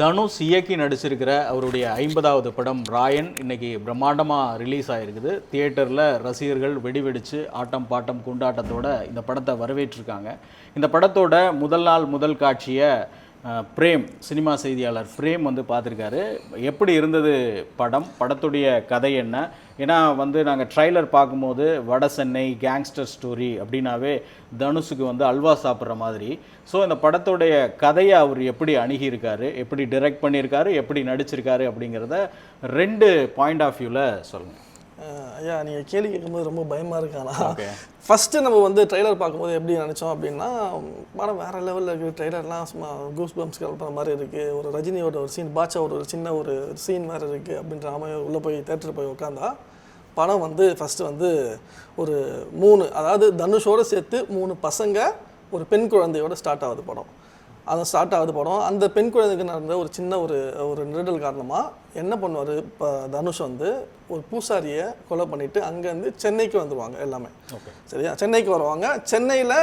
தனுஷ் இயக்கி நடிச்சிருக்கிற அவருடைய ஐம்பதாவது படம் ராயன் இன்னைக்கு பிரம்மாண்டமாக ரிலீஸ் ஆயிருக்குது. தியேட்டரில் ரசிகர்கள் வெடி வெடித்து ஆட்டம் பாட்டம் கொண்டாட்டத்தோட இந்த படத்தை வரவேற்றிருக்காங்க. இந்த படத்தோட முதல் நாள் முதல் காட்சியை பிரேம் சினிமா செய்தியாளர் பிரேம் வந்து பார்த்துருக்காரு. எப்படி இருந்தது படம்? படத்துடைய கதை என்ன? ஏன்னா வந்து நாங்கள் ட்ரைலர் பார்க்கும்போது வட சென்னை கேங்ஸ்டர் ஸ்டோரி அப்படின்னாவே தனுஷுக்கு வந்து அல்வா சாப்பிட்ற மாதிரி. ஸோ இந்த படத்துடைய கதையை அவர் எப்படி அணுகியிருக்காரு? எப்படி டிரெக்ட் பண்ணியிருக்காரு? எப்படி நடிச்சிருக்காரு? அப்படிங்கிறத ரெண்டு பாயிண்ட் ஆஃப் வியூவில் சொல்லுங்கள் ஐயா நீங்கள் கேள்வி கேட்கும்போது ரொம்ப பயமாக இருக்கானா ஓகே. ஃபஸ்ட்டு நம்ம வந்து ட்ரெய்லர் பார்க்கும்போது எப்படி நினச்சோம் அப்படின்னா படம் வேறு லெவலில் இருக்குது ட்ரெய்லர்லாம் சும்மா கூஸ் பம்ஸ் கிளப்புற மாதிரி இருக்குது ஒரு ரஜினியோட ஒரு சீன் பாட்சாவோட ஒரு சின்ன ஒரு சீன் வேறு இருக்குது அப்படின்ற மாதிரி உள்ளே போய் தேட்டர் போய் உட்காந்தா படம் வந்து ஃபஸ்ட்டு வந்து ஒரு மூணு அதாவது தனுஷோட சேர்த்து மூணு பசங்க ஒரு பெண் குழந்தையோட ஸ்டார்ட் ஆகுது படம். அது ஸ்டார்ட் ஆகுது படம். அந்த பெண் குழந்தைக்கு நடந்த ஒரு சின்ன ஒரு ஒரு நெருடல் காரணமாக என்ன பண்ணுவார்? இப்போ தனுஷ் வந்து ஒரு பூசாரியை கொலை பண்ணிட்டு அங்கேருந்து சென்னைக்கு வந்துடுவாங்க எல்லாமே. சரியா? சென்னைக்கு வருவாங்க. சென்னையில்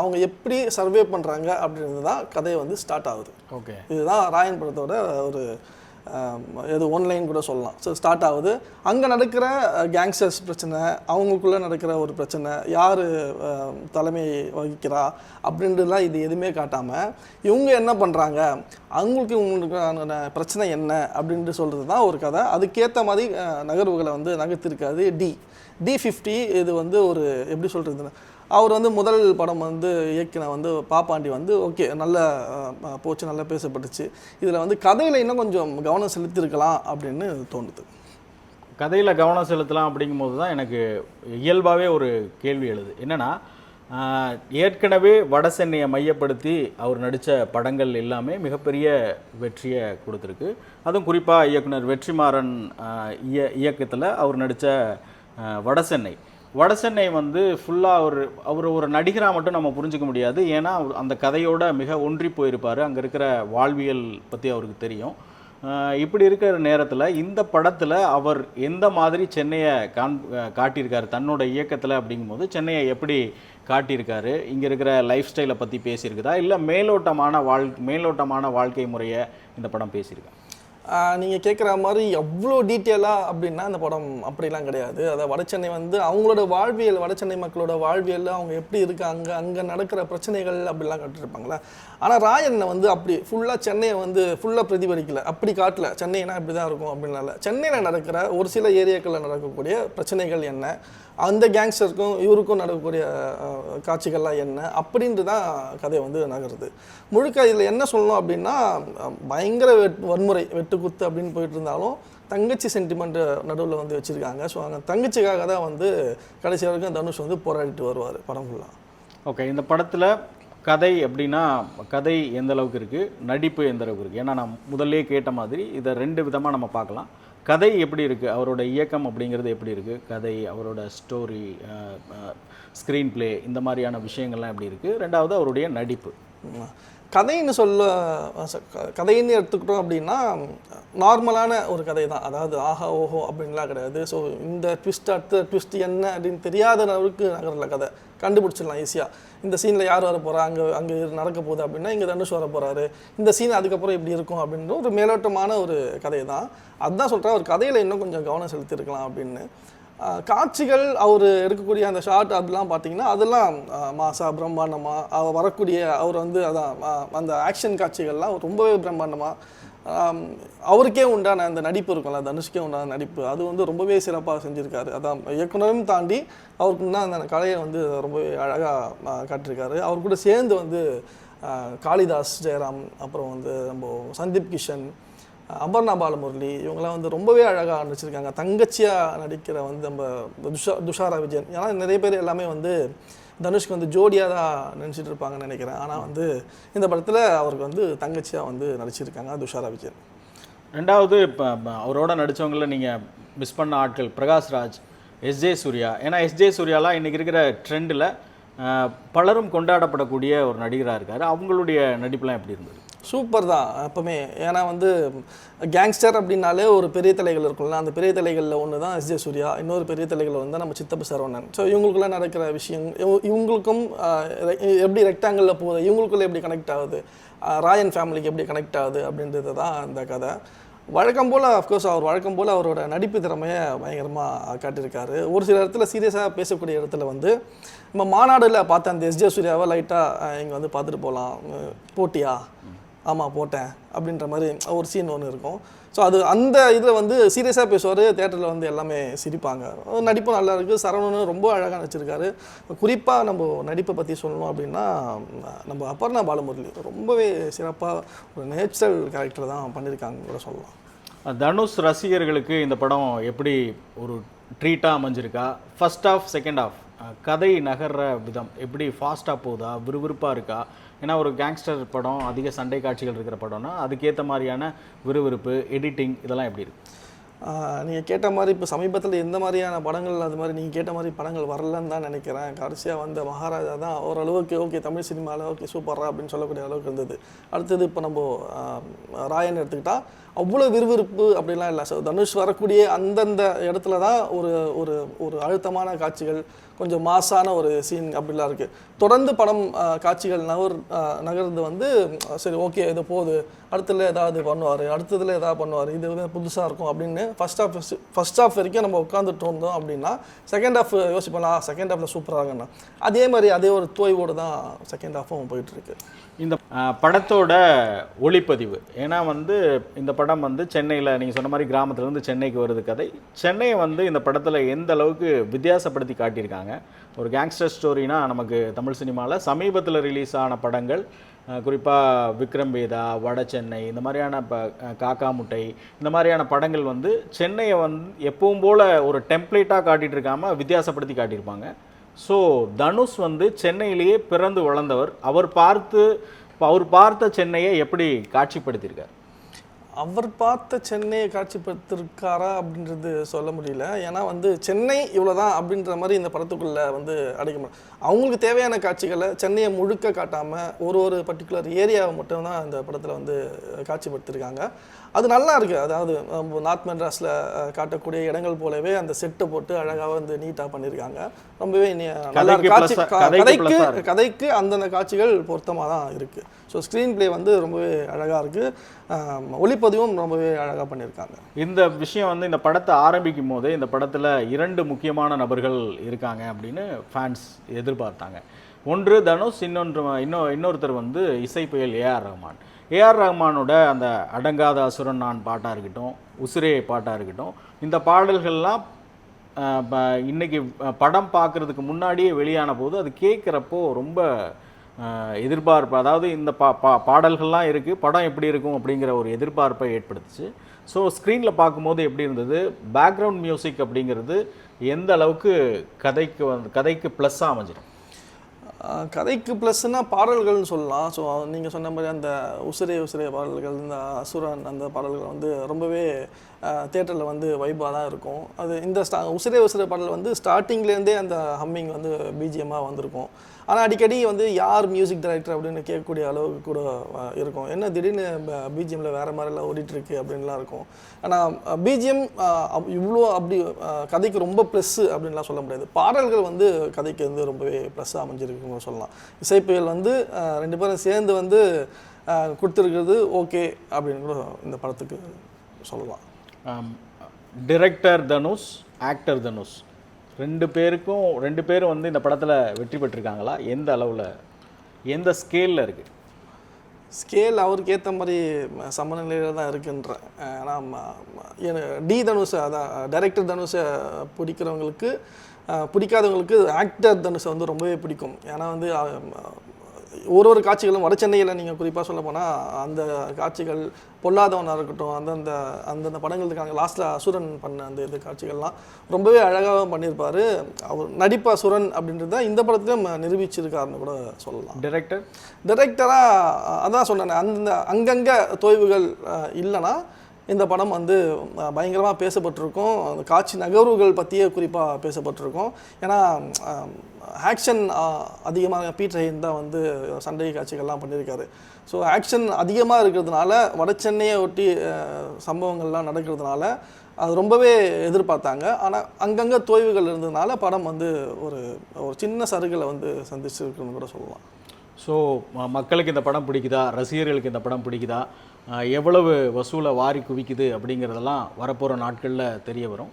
அவங்க எப்படி சர்வே பண்ணுறாங்க அப்படின்றது தான் கதையை வந்து ஸ்டார்ட் ஆகுது. ஓகே. இதுதான் ராயன் படத்தோட ஒரு எது ஒன்லைன் கூட சொல்லலாம். ஸோ ஸ்டார்ட் ஆகுது. அங்கே நடக்கிற கேங்ஸ்டர்ஸ் பிரச்சனை அவங்களுக்குள்ளே நடக்கிற ஒரு பிரச்சனை யார் தலைமை வகிக்கிறா அப்படின்றதுலாம் இது எதுவுமே காட்டாமல் இவங்க என்ன பண்ணுறாங்க அவங்களுக்கு இவங்களுக்கான பிரச்சனை என்ன? அப்படின்ட்டு சொல்கிறது தான் ஒரு கதை. அதுக்கேற்ற மாதிரி நகர்வுகளை வந்து நகர்த்திருக்காது டி. டி ஃபிஃப்டி இது வந்து ஒரு எப்படி சொல்கிறதுன்னு அவர் வந்து முதல் படம் வந்து இயக்கின வந்து பாப்பாண்டி வந்து ஓகே நல்ல போச்சு நல்லா பேசப்பட்டுச்சு. இதில் வந்து கதையில் இன்னும் கொஞ்சம் கவனம் செலுத்தியிருக்கலாம் அப்படின்னு தோணுது. கதையில் கவனம் செலுத்தலாம் அப்படிங்கும்போது தான் எனக்கு இயல்பாகவே ஒரு கேள்வி எழுது. என்னென்னா ஏற்கனவே வட சென்னையை மையப்படுத்தி அவர் நடித்த படங்கள் எல்லாமே மிகப்பெரிய வெற்றியை கொடுத்துருக்கு. அதுவும் குறிப்பாக இயக்குனர் வெற்றிமாறன் இய இயக்கத்தில் அவர் நடித்த வட வடசென்னை வந்து ஃபுல்லாக ஒரு அவர் ஒரு நடிகராக மட்டும் நம்ம புரிஞ்சுக்க முடியாது. ஏன்னா அவர் அந்த கதையோட மிக ஒன்றி போயிருப்பார். அங்கே இருக்கிற வாழ்வியல் பற்றி அவருக்கு தெரியும். இப்படி இருக்கிற நேரத்தில் இந்த படத்தில் அவர் எந்த மாதிரி சென்னையை காண் காட்டியிருக்காரு தன்னோட இயக்கத்தில் அப்படிங்கும்போது சென்னையை எப்படி காட்டியிருக்காரு இங்கே இருக்கிற லைஃப் ஸ்டைலை பற்றி பேசியிருக்குதா இல்லை மேலோட்டமான வாழ் மேலோட்டமான வாழ்க்கை முறையை இந்த படம் பேசியிருக்கா? நீங்கள் கேட்குற மாதிரி எவ்வளோ டீட்டெயிலாக அப்படின்னா அந்த படம் அப்படிலாம் கிடையாது. அதை வடச்சென்னை வந்து அவங்களோட வாழ்வியல் வடச்சென்னை மக்களோட வாழ்வியல் அவங்க எப்படி இருக்காங்க அங்கே நடக்கிற பிரச்சனைகள் அப்படிலாம் கட்டிருப்பாங்களே ஆனால் ராயனை வந்து அப்படி ஃபுல்லாக சென்னையை வந்து ஃபுல்லாக பிரதிபலிக்கல. அப்படி காட்டல. சென்னைனா இப்படி தான் இருக்கும் அப்படின்னால. சென்னையில் நடக்கிற ஒரு சில ஏரியாக்களில் நடக்கக்கூடிய பிரச்சனைகள் என்ன? அந்த கேங்ஸ்டருக்கும் இவருக்கும் நடக்கக்கூடிய காட்சிகள்லாம் என்ன? அப்படின்ட்டு தான் கதை வந்து நகருது. முழுக்க இதில் என்ன சொல்லணும் அப்படின்னா பயங்கர வெட் வன்முறை வெட்டு குத்து அப்படின்னு போயிட்டு இருந்தாலும் தங்கச்சி சென்டிமெண்ட் நடுவில் வந்து வச்சுருக்காங்க. ஸோ அந்த தங்கச்சிக்காக தான் வந்து கடைசி வரைக்கும் தனுஷ் வந்து போராடிட்டு வருவார் படம் ஃபுல்லாக ஓகே இந்த படத்தில் கதை அப்படின்னா கதை எந்த அளவுக்கு இருக்குது நடிப்பு எந்த அளவுக்கு இருக்குது ஏன்னா நான் முதல்லே கேட்ட மாதிரி இதை ரெண்டு விதமாக நம்ம பார்க்கலாம். கதை எப்படி இருக்குது அவரோட இயக்கம் அப்படிங்கிறது எப்படி இருக்குது கதை அவரோட ஸ்டோரி ஸ்க்ரீன் ப்ளே இந்த மாதிரியான விஷயங்கள்லாம் எப்படி இருக்குது ரெண்டாவது அவருடைய நடிப்பு. கதைன்னு சொல்ல கதைன்னு எடுத்துக்கிட்டோம் அப்படின்னா நார்மலான ஒரு கதை தான் அதாவது ஆஹா ஓஹோ அப்படின்லாம் கிடையாது. ஸோ இந்த ட்விஸ்ட் அடுத்த ட்விஸ்ட் என்ன அப்படின்னு தெரியாத அளவுக்கு நகரில் கதை. கண்டுபிடிச்சிடலாம் ஈஸியாக இந்த சீனில் யார் வர போகிறா அங்கே அங்கே நடக்க போகுது அப்படின்னா இங்கே தனுஷ் வர போகிறாரு இந்த சீன் அதுக்கப்புறம் இப்படி இருக்கும் அப்படின்ற ஒரு மேலோட்டமான ஒரு கதை தான் அதுதான் சொல்கிறேன் ஒரு கதையில் இன்னும் கொஞ்சம் கவனம் செலுத்தியிருக்கலாம் அப்படின்னு. காட்சிகள் அவர் எடுக்கக்கூடிய அந்த ஷார்ட் அப்படிலாம் பார்த்தீங்கன்னா அதெல்லாம் மாசா பிரம்மாண்டமாக அவர் வரக்கூடிய அவர் வந்து அதான் அந்த ஆக்ஷன் காட்சிகள்லாம் ரொம்பவே பிரம்மாண்டமாக அவருக்கே உண்டான அந்த நடிப்பு இருக்கும்ல தனுஷ்கே உண்டான நடிப்பு அது வந்து ரொம்பவே சிறப்பாக செஞ்சுருக்காரு. அதான் இயக்குனரும் தாண்டி அவருக்கு உண்டான அந்த கலையை வந்து ரொம்பவே அழகாக காட்டியிருக்காரு. அவர் கூட சேர்ந்து வந்து காளிதாஸ் ஜெயராம் அப்புறம் வந்து நம்ம சந்தீப் கிஷன் அபர்ணா பாலமுரளி இவங்கெல்லாம் வந்து ரொம்பவே அழகாக நடிச்சிருக்காங்க. தங்கச்சியாக நடிக்கிற வந்து நம்ம துஷா துஷாரா விஜயன். ஏன்னா நிறைய பேர் எல்லாமே வந்து தனுஷ்க்கு வந்து ஜோடியாக தான் நினச்சிட்டு இருப்பாங்கன்னு நினைக்கிறேன். ஆனால் வந்து இந்த படத்தில் அவருக்கு வந்து தங்கச்சியாக வந்து நடிச்சிருக்காங்க துஷாரா விஜயன். ரெண்டாவது இப்போ அவரோட நடித்தவங்கள நீங்கள் மிஸ் பண்ண ஆட்கள் பிரகாஷ்ராஜ் எஸ்ஜே சூர்யா. ஏன்னா எஸ்ஜே சூர்யாலாம் இன்றைக்கி இருக்கிற ட்ரெண்டில் பலரும் கொண்டாடப்படக்கூடிய ஒரு நடிகராக இருக்கார். அவங்களுடைய நடிப்புலாம் எப்படி இருந்தது? சூப்பர் தான் எப்பவுமே. ஏன்னா வந்து கேங்ஸ்டர் அப்படின்னாலே ஒரு பெரிய தலைகள் இருக்கும்ல. அந்த பெரிய தலைகளில் ஒன்று தான் எஸ் ஜே சூர்யா இன்னொரு பெரிய தலைகள் வந்து நம்ம சித்தப்பு சரவணன். ஸோ இவங்களுக்குள்ள நடக்கிற விஷயம் இவங்களுக்கும் எப்படி ரெக்டாங்கிளில் போகுது இவங்களுக்குள்ள எப்படி கனெக்ட் ஆகுது ராயன் ஃபேமிலிக்கு எப்படி கனெக்ட் ஆகுது அப்படின்றது தான் அந்த கதை. வழக்கம் போல் அஃப்கோர்ஸ் அவர் வழக்கம் போல் அவரோட நடிப்பு திறமையை பயங்கரமாக காட்டியிருக்காரு. ஒரு சில இடத்துல சீரியஸாக பேசக்கூடிய இடத்துல வந்து நம்ம மாநாடில் பார்த்த அந்த எஸ்ஜே சூர்யாவை லைட்டாக இங்கே வந்து பார்த்துட்டு போகலாம் போட்டியா? ஆமாம் போட்டேன் அப்படின்ற மாதிரி ஒரு சீன் ஒன்று இருக்கும். ஸோ அது அந்த இதில் வந்து சீரியஸாக பேசுவார் தேட்டரில் வந்து எல்லாமே சிரிப்பாங்க. நடிப்பும் நல்லா இருக்குது சரவணன் ரொம்ப அழகாக நடிச்சிருக்காரு. குறிப்பாக நம்ம நடிப்பை பற்றி சொல்லணும் அப்படின்னா நம்ம அபர்ணா பாலமுரளி ரொம்பவே சிறப்பாக ஒரு நேச்சுரல் கேரக்டர் தான் பண்ணியிருக்காங்க கூட சொல்லலாம். தனுஷ் ரசிகர்களுக்கு இந்த படம் எப்படி ஒரு ட்ரீட்டாக அமைஞ்சிருக்கா? ஃபர்ஸ்ட் ஆஃப் செகண்ட் ஆஃப் கதை நகர்ற விதம். எப்படி ஃபாஸ்ட்டாக போகுதா? விறுவிறுப்பாக இருக்கா? ஏன்னா ஒரு கேங்ஸ்டர் படம் அதிக சண்டை காட்சிகள் இருக்கிற படம்னா அதுக்கேற்ற மாதிரியான விறுவிறுப்பு எடிட்டிங் இதெல்லாம் எப்படி இருக்குது நீங்கள் கேட்ட மாதிரி இப்போ சமீபத்தில் எந்த மாதிரியான படங்கள் அது மாதிரி நீங்கள் கேட்ட மாதிரி படங்கள் வரலன்னு தான் நினைக்கிறேன். கடைசியாக வந்த மகாராஜா தான் ஓரளவுக்கு ஓகே தமிழ் சினிமாவில் ஓகே சூப்பரா அப்படின்னு சொல்லக்கூடிய அளவுக்கு இருந்தது. அடுத்தது இப்போ நம்ம ராயன் எடுத்துக்கிட்டால் அவ்வளோ விறுவிறுப்பு அப்படிலாம் இல்லை. ஸோ தனுஷ் வரக்கூடிய அந்தந்த இடத்துல தான் ஒரு ஒரு ஒரு அழுத்தமான காட்சிகள் கொஞ்சம் மாசான ஒரு சீன் அப்படிலாம் இருக்குது தொடர்ந்து படம் காட்சிகள் நகர் நகர்ந்து வந்து சரி ஓகே இது போகுது. அடுத்ததுல ஏதாவது பண்ணுவார் அடுத்ததில் ஏதாவது பண்ணுவார் இது வந்து புதுசாக இருக்கும் அப்படின்னு ஃபஸ்ட் ஆஃப் ஃபஸ்ட் ஆஃப் வரைக்கும் நம்ம உட்காந்துட்டு இருந்தோம் அப்படின்னா செகண்ட் ஹாஃப் யோசிப்போம்னா செகண்ட் ஆஃபில் சூப்பராக அதே மாதிரி அதே ஒரு தோய்வோடு தான் செகண்ட் ஆஃபும் போயிட்டுருக்கு இந்த படத்தோட ஒளிப்பதிவு. ஏன்னா வந்து இந்த படம் வந்து சென்னையில் நீங்கள் சொன்ன மாதிரி கிராமத்துலேருந்து சென்னைக்கு வருது கதை. சென்னையை வந்து இந்த படத்தில் எந்த அளவுக்கு வித்தியாசப்படுத்தி காட்டியிருக்காங்க? ஒரு கேங்ஸ்டர் ஸ்டோரினா நமக்கு தமிழ் சினிமாவில் சமீபத்தில் ரிலீஸ் ஆன படங்கள் குறிப்பாக விக்ரம் வேதா வட சென்னை இந்த மாதிரியான ப காக்கா முட்டை இந்த மாதிரியான படங்கள் வந்து சென்னையை வந்து எப்பவும் போல் ஒரு டெம்ப்ளேட்டாக காட்டிகிட்டு இருக்காம வித்தியாசப்படுத்தி காட்டியிருப்பாங்க. ஸோ தனுஷ் வந்து சென்னையிலேயே பிறந்து வளர்ந்தவர். அவர் பார்த்து அவர் பார்த்த சென்னையை எப்படி காட்சிப்படுத்தியிருக்கார்? அவர் பார்த்த சென்னையை காட்சிப்படுத்திருக்காரா அப்படின்றது சொல்ல முடியல. ஏன்னா வந்து சென்னை இவ்வளோதான் அப்படின்ற மாதிரி இந்த படத்துக்குள்ளே வந்து அடைக்க முடியும் அவங்களுக்கு தேவையான காட்சிகளை சென்னையை முழுக்க காட்டாமல் ஒரு ஒரு பர்டிகுலர் ஏரியாவை மட்டும்தான் இந்த படத்தில் வந்து காட்சிப்படுத்திருக்காங்க. அது நல்லா இருக்கு. அதாவது நார்த் மெட்ராஸில் காட்டக்கூடிய இடங்கள் போலவே அந்த செட்டை போட்டு அழகாக வந்து நீட்டாக பண்ணியிருக்காங்க ரொம்பவே நல்லா காட்சி கதைக்கு கதைக்கு அந்தந்த காட்சிகள் பொருத்தமாக தான் இருக்குது ஸோ ஸ்க்ரீன் ப்ளே வந்து ரொம்பவே அழகாக இருக்குது ஒளிப்பதிவும் ரொம்பவே அழகாக பண்ணியிருக்காங்க இந்த விஷயம் வந்து இந்த படத்தை ஆரம்பிக்கும் போதே இந்த படத்தில் இரண்டு முக்கியமான நபர்கள் இருக்காங்க அப்படின்னு ஃபேன்ஸ் எதிர்பார்த்தாங்க. ஒன்று தனுஷ் இன்னொன்று இன்னொ இன்னொருத்தர் வந்து இசை புயல் ஏஆர் ரஹ்மான் ஏஆர் ரஹ்மானோட அந்த அடங்காத அசுரன் நான் பாட்டாக இருக்கட்டும் உசிரே பாட்டாக இருக்கட்டும் இந்த பாடல்கள்லாம் இன்றைக்கி படம் பார்க்குறதுக்கு முன்னாடியே வெளியான போது அது கேட்குறப்போ ரொம்ப எதிர்பார்ப்பு அதாவது இந்த பா பா பாடல்கள்லாம் இருக்குது படம் எப்படி இருக்கும் அப்படிங்கிற ஒரு எதிர்பார்ப்பை ஏற்படுத்துச்சு. ஸோ ஸ்க்ரீனில் பார்க்கும்போது எப்படி இருந்தது? பேக்ரவுண்ட் மியூசிக் அப்படிங்கிறது எந்த அளவுக்கு கதைக்கு வந்து கதைக்கு ப்ளஸ்ஸாக அமைஞ்சிடும்? கதைக்கு ப்ளஸ்னா பாடல்கள்னு சொல்லலாம். ஸோ நீங்கள் சொன்ன மாதிரி அந்த உசிரே உசிரே பாடல்கள் இந்த அசுரன் அந்த பாடல்கள் வந்து ரொம்பவே தேட்டரில் வந்து வைபாக தான் இருக்கும். அது இந்த ஸ்டா உசிரே உசிரே பாடல் வந்து ஸ்டார்டிங்லேருந்தே அந்த ஹம்மிங் வந்து பிஜிஎம்மாக வந்திருக்கும். ஆனால் அடிக்கடி வந்து யார் மியூசிக் டைரக்டர் அப்படின்னு கேட்கக்கூடிய அளவுக்கு கூட இருக்கும். என்ன திடீர்னு பிஜிஎம்மில் வேறு மாதிரிலாம் ஓடிட்டுருக்கு அப்படின்லாம் இருக்கும். ஆனால் பிஜிஎம் இவ்வளோ அப்படி கதைக்கு ரொம்ப ப்ளஸ்ஸு அப்படின்லாம் சொல்ல முடியாது. பாடல்கள் வந்து கதைக்கு வந்து ரொம்பவே ப்ளஸ்ஸாக அமைஞ்சிருக்குன்னு சொல்லலாம். இசைப்புயல் வந்து ரெண்டு பேரும் சேர்ந்து வந்து கொடுத்துருக்கிறது ஓகே அப்படின்னு கூட இந்த படத்துக்கு சொல்லலாம். Director Dhanush actor Dhanush. ரெண்டு பேருக்கும் ரெண்டு பேரும் வந்து இந்த படத்தில் வெற்றி பெற்றிருக்காங்களா? எந்த அளவில்? எந்த ஸ்கேலில் இருக்குது ஸ்கேல் அவருக்கு ஏற்ற மாதிரி சமநிலையில் தான் இருக்குன்ற எனக்கு டி தனுஷ் அதான் டைரக்டர் தனுஷை பிடிக்கிறவங்களுக்கு பிடிக்காதவங்களுக்கு ஆக்டர் தனுஷை வந்து ரொம்பவே பிடிக்கும். ஏன்னா வந்து ஒரு ஒரு காட்சிகளும் வட சென்னையில் நீங்கள் குறிப்பாக சொல்ல போனால் அந்த காட்சிகள் பொல்லாதவனாக இருக்கட்டும் அந்தந்த அந்தந்த படங்கள் இருக்காங்க. லாஸ்ட்டில் அசுரன் பண்ண அந்த இது காட்சிகள்லாம் ரொம்பவே அழகாக பண்ணியிருப்பார். அவர் நடிப்பு அசுரன் அப்படின்றது தான் இந்த படத்திலும் நிரூபிச்சிருக்காருன்னு கூட சொல்லலாம். டிரெக்டர் டைரக்டராக அதான் சொன்னேன் அந்த அங்கங்கே தொய்வுகள் இல்லைன்னா இந்த படம் வந்து பயங்கரமாக பேசப்பட்டிருக்கும். அந்த காட்சி நகர்வுகள் பற்றியே குறிப்பாக பேசப்பட்டிருக்கும். ஏன்னா ஆக்ஷன் அதிகமாக பீட் ரெயின் தான் வந்து சண்டை காட்சிகள்லாம் பண்ணியிருக்காரு. ஸோ ஆக்ஷன் அதிகமாக இருக்கிறதுனால வட சென்னையை ஒட்டி சம்பவங்கள்லாம் நடக்கிறதுனால அது ரொம்பவே எதிர்பார்த்தாங்க. ஆனால் அங்கங்கே தோய்வுகள் இருந்ததுனால படம் வந்து ஒரு ஒரு சின்ன சருகளை வந்து சந்திச்சிருக்குன்னு கூட சொல்லலாம். ஸோ மக்களுக்கு இந்த படம் பிடிக்குதா? ரசிகர்களுக்கு இந்த படம் பிடிக்குதா? எவ்வளவு வசூலை வாரி குவிக்குது அப்படிங்கிறதெல்லாம் வரப்போகிற நாட்களில் தெரிய வரும்.